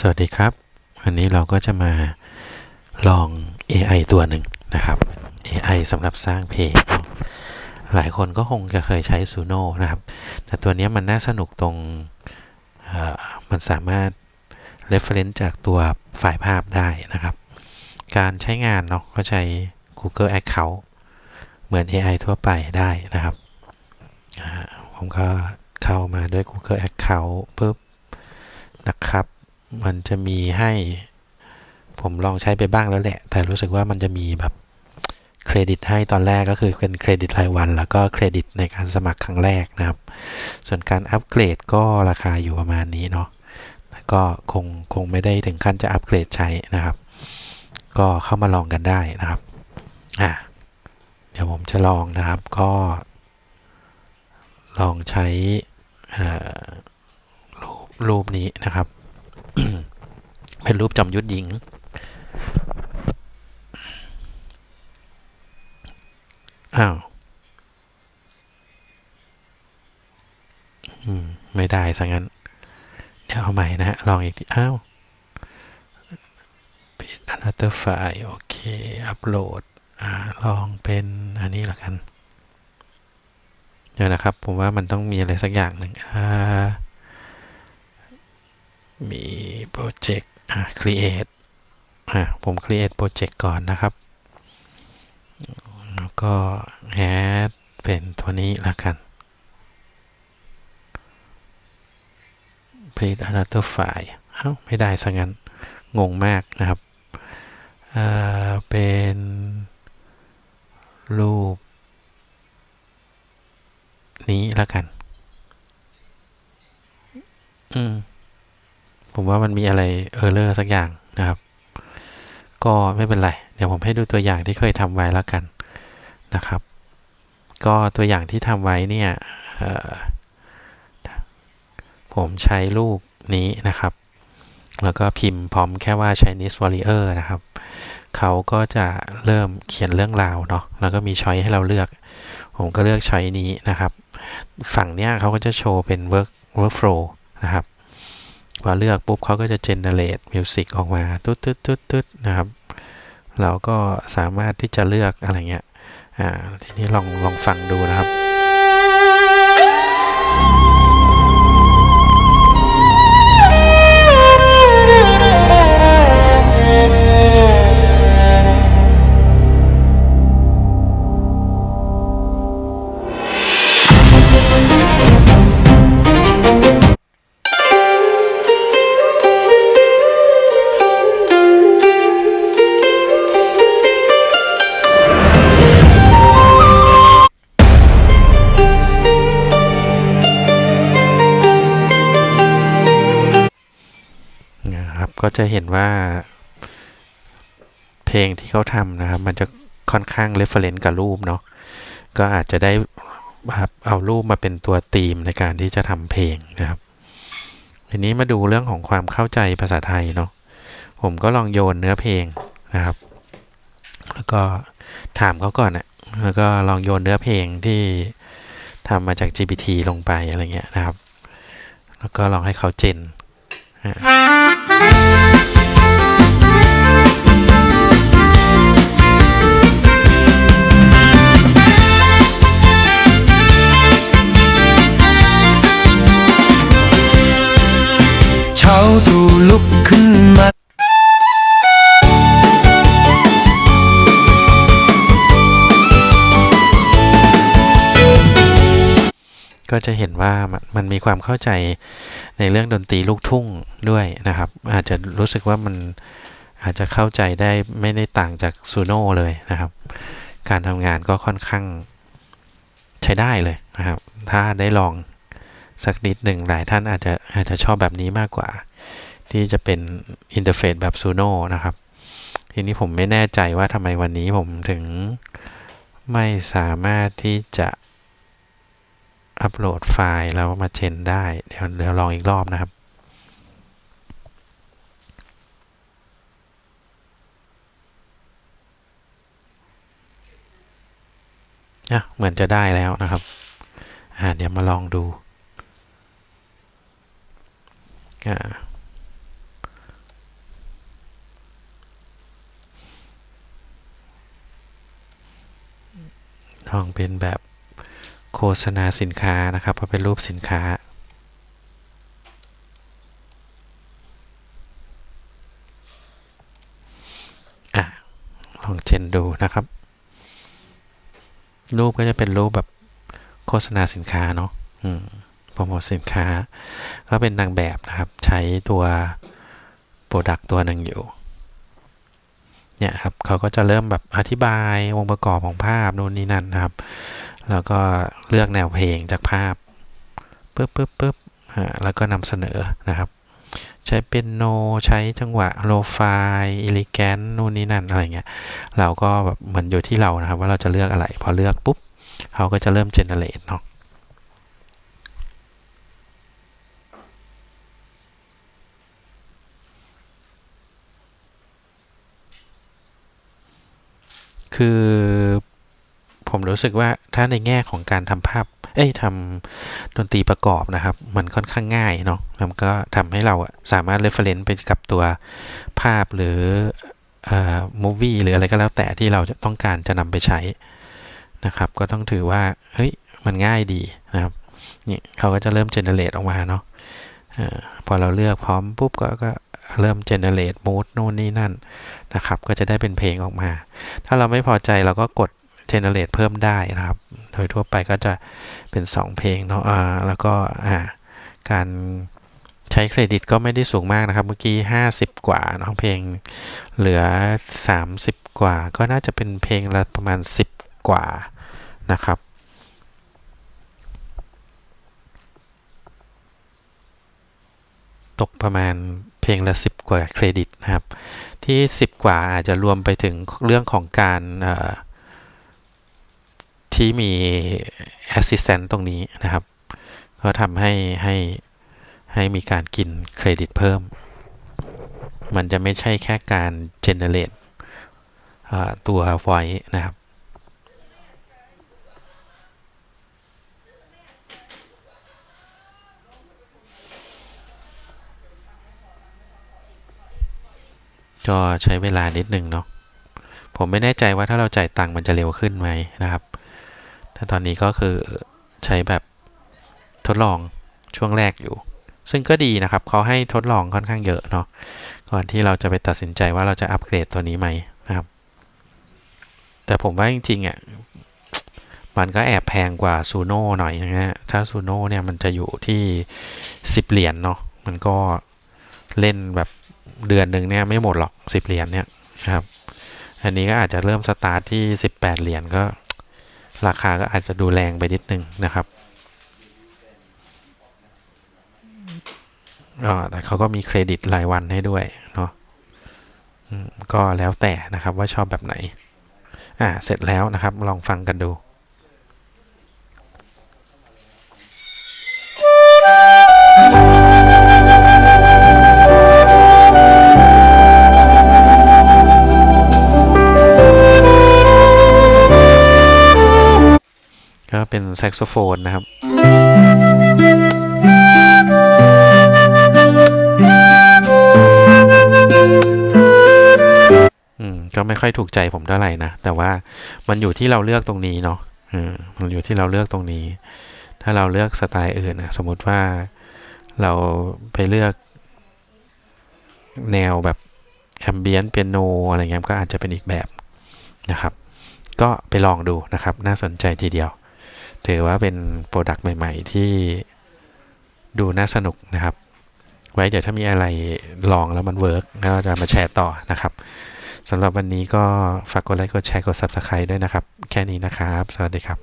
สวัสดีครับ วันนี้เราก็จะมาลอง AI ตัวหนึ่งนะครับ AI สำหรับสร้างเพจ หลายคนก็คงจะเคยใช้ Suno นะครับ แต่ตัวนี้มันน่าสนุกตรงมันสามารถ reference จากตัวไฟล์ภาพได้นะครับ การใช้งานเนาะก็ใช้ Google Account เหมือน AI ทั่วไปได้นะครับ ผมก็เข้ามาด้วย Google Account ปุ๊บนะครับ มันจะมีให้ ผมลองใช้ไปบ้างแล้วแหละ แต่รู้สึกว่ามันจะมีแบบเครดิตให้ตอนแรกก็คือเป็นเครดิตรายวัน แล้วก็เครดิตในการสมัครครั้งแรกนะครับ ส่วนการอัปเกรดก็ราคาอยู่ประมาณนี้เนาะแต่ก็คงคงไม่ได้ถึงขั้นจะอัปเกรดใช้นะครับ ก็เข้ามาลองกันได้นะครับอะเดี๋ยวผมจะลองนะครับก็ ลองใช้รูปรูปนี้นะครับ เป็นรูปจอมยุทธหญิง อ้าว อืม ไม่ได้ซะงั้น เดี๋ยวเอาใหม่นะฮะ ลองอีกที อ้าวปิด another file โอเค อัปโหลด อ่า ลองเป็นอันนี้ละกัน เดี๋ยวนะครับ ผมว่ามันต้องมีอะไรสักอย่างหนึ่งอ่า มีโปรเจกต์อะ create อะ ผม create โปรเจกต์ก่อนนะครับ แล้วก็ add เป็นตัวนี้ละกัน create another file เอ้า ไม่ได้ซะงั้น งงมากนะครับเอ่อเป็น รูป นี้ละกัน อืม ผมว่ามันมีอะไรเออร์เลอร์สักอย่างนะครับ ก็ไม่เป็นไร เดี๋ยวผมให้ดูตัวอย่างที่เคยทำไว้แล้วกันนะครับ ก็ตัวอย่างที่ทำไว้เนี่ยผมใช้รูปนี้นะครับ แล้วก็พิมพ์พร้อมแค่ว่า Chinese Warrior นะครับ เขาก็จะเริ่มเขียนเรื่องราวเนาะ แล้วก็มีช้อยให้เราเลือก ผมก็เลือกช้อยนี้นะครับ ฝั่งเนี้ยเขาก็จะโชว์เป็น work workflow นะครับ พอเลือกปุ๊บเขาก็จะ generate music ออกมาตุ๊ดตุ๊ดตุ๊ดตุ๊ดนะครับ เราก็สามารถที่จะเลือกอะไรเงี้ย อ่า ทีนี้ลองลองฟังดูนะครับ ก็จะเห็นว่า เพลงที่เขาทำนะครับ มันจะค่อนข้าง reference กับรูปเนาะก็อาจจะได้เอารูปมาเป็นตัวธีมในการที่จะทำเพลงนะครับทีนี้มาดูเรื่องของความเข้าใจภาษาไทยเนาะผมก็ลองโยนเนื้อเพลงนะครับ แล้วก็ถามเขาก่อนนะแล้วก็ลองโยนเนื้อเพลงที่ทำมาจาก GPT ลงไปอะไรเงี้ยนะครับ แล้วก็ลองให้เขาเจน ฮะ ก็จะเห็นว่ามันมีความเข้าใจในเรื่องดนตรีลูกทุ่งด้วยนะครับ อาจจะรู้สึกว่ามันอาจจะเข้าใจได้ไม่ได้ต่างจากซูโน่เลยนะครับ การทำงานก็ค่อนข้างใช้ได้เลยนะครับ ถ้าได้ลองสักนิดหนึ่งหลายท่านอาจจะอาจจะชอบแบบนี้มากกว่า ที่จะเป็นอินเทอร์เฟซแบบซูโน่นะครับ ทีนี้ผมไม่แน่ใจว่าทำไมวันนี้ผมถึงไม่สามารถที่จะ อัปโหลดไฟล์แล้วมาเชนได้ เดี๋ยวเดี๋ยวลองอีกรอบนะครับ อะ เหมือนจะได้แล้วนะครับ อ่าเดี๋ยวมาลองดู อ่าลองเป็นแบบ โฆษณาสินค้านะครับเพราะเป็นรูปสินค้าอะลองเจนดูนะครับ รูปก็จะเป็นรูปแบบโฆษณาสินค้าเนาะโปรโมทสินค้า ก็เป็นนางแบบนะครับ ใช้ตัวโปรดักตัวหนึ่งอยู่เนี่ยครับเขาก็จะเริ่มแบบอธิบายองค์ประกอบของภาพนู่นนี่นั่นนะครับ แล้วก็เลือกแนวเพลงจากภาพปึ๊บปึ๊บปึ๊บแล้วก็นำเสนอนะครับ ใช้เป็นโนใช้จังหวะโลฟายอิลิแกนนู่นนี่นั่นอะไรเงี้ยเราก็แบบเหมือนอยู่ที่เรานะครับ ว่าเราจะเลือกอะไร พอเลือกปุ๊บเขาก็จะเริ่มเจเนเรตเนาะคือ ผมรู้สึกว่าถ้าในแง่ของการทำภาพ เอ้ยทำดนตรีประกอบนะครับ มันค่อนข้างง่ายเนาะแล้วก็ทำให้เราสามารถ reference ไปกับตัวภาพหรือเอ่อ movie หรืออะไรก็แล้วแต่ที่เราจะต้องการจะนำไปใช้นะครับ ก็ต้องถือว่า เฮ้ย มันง่ายดีนะครับนี่เขาก็จะเริ่ม generate ออกมาเนาะออพอเราเลือกพร้อมปุ๊บก็ก็เริ่ม generate mood นู่นนี่นั่นนะครับ ก็จะได้เป็นเพลงออกมา ถ้าเราไม่พอใจเราก็กด generate เพิ่มได้นะครับ โดยทั่วไปก็จะเป็น 2 เพลงเนาะอ่าแล้วก็อ่าการใช้เครดิตก็ไม่ได้สูงมากนะครับ เมื่อกี้ 50 กว่าเนาะเพลงเหลือ 30 กว่า ก็น่าจะเป็นเพลงละประมาณ 10 กว่านะครับตกประมาณเพลงละ 10 กว่าเครดิตนะครับ ที่ 10 กว่าอาจจะรวมไปถึงเรื่องของการเอ่อ ที่มี assistant ตรงนี้นะครับ ก็ทำให้ให้ให้มีการกินเครดิตเพิ่ม มันจะไม่ใช่แค่การ generate เอ่อตัว voice นะครับก็ใช้เวลานิดนึงเนาะ ผมไม่แน่ใจว่าถ้าเราจ่ายตังค์มันจะเร็วขึ้นไหมนะครับ แต่ตอนนี้ก็คือใช้แบบทดลองช่วงแรกอยู่ ซึ่งก็ดีนะครับเขาให้ทดลองค่อนข้างเยอะเนาะก่อนที่เราจะไปตัดสินใจว่าเราจะอัปเกรดตัวนี้ไหมนะครับ แต่ผมว่าจริงๆอะมันก็แอบแพงกว่าซูโน่หน่อยนะฮะถ้าซูโน่เนี่ยมันจะอยู่ที่ 10 เหรียญเนาะมันก็เล่นแบบเดือนหนึ่งเนี่ยไม่หมดหรอก 10 เหรียญเนี่ยนะครับ อันนี้ก็อาจจะเริ่มสตาร์ทที่ 18 เหรียญก็ ราคาก็อาจจะดูแรงไปนิดนึงนะครับอ่าแต่เขาก็มีเครดิตรายวันให้ด้วยเนาะอืมก็แล้วแต่นะครับว่าชอบแบบไหน อ่า เสร็จแล้วนะครับ ลองฟังกันดู เป็นแซกโซโฟนนะครับอืมก็ไม่ค่อยถูกใจผมเท่าไหร่นะ แต่ว่ามันอยู่ที่เราเลือกตรงนี้เนาะอืมมันอยู่ที่เราเลือกตรงนี้ ถ้าเราเลือกสไตล์อื่นนะสมมุติว่าเราไปเลือก แนวแบบแอมเบียนเปียโนอะไรเงี้ยก็อาจจะเป็นอีกแบบนะครับ ก็ไปลองดูนะครับ น่าสนใจทีเดียว ถือว่าเป็นโปรดักต์ใหม่ ๆ ที่ดูน่าสนุกนะครับ ไว้เดี๋ยวถ้ามีอะไรลองแล้วมันเวิร์กก็จะมาแชร์ต่อนะครับสำหรับวันนี้ก็ฝากกดไลค์ กดแชร์ กด Subscribe ด้วยนะครับ แค่นี้นะครับ สวัสดีครับ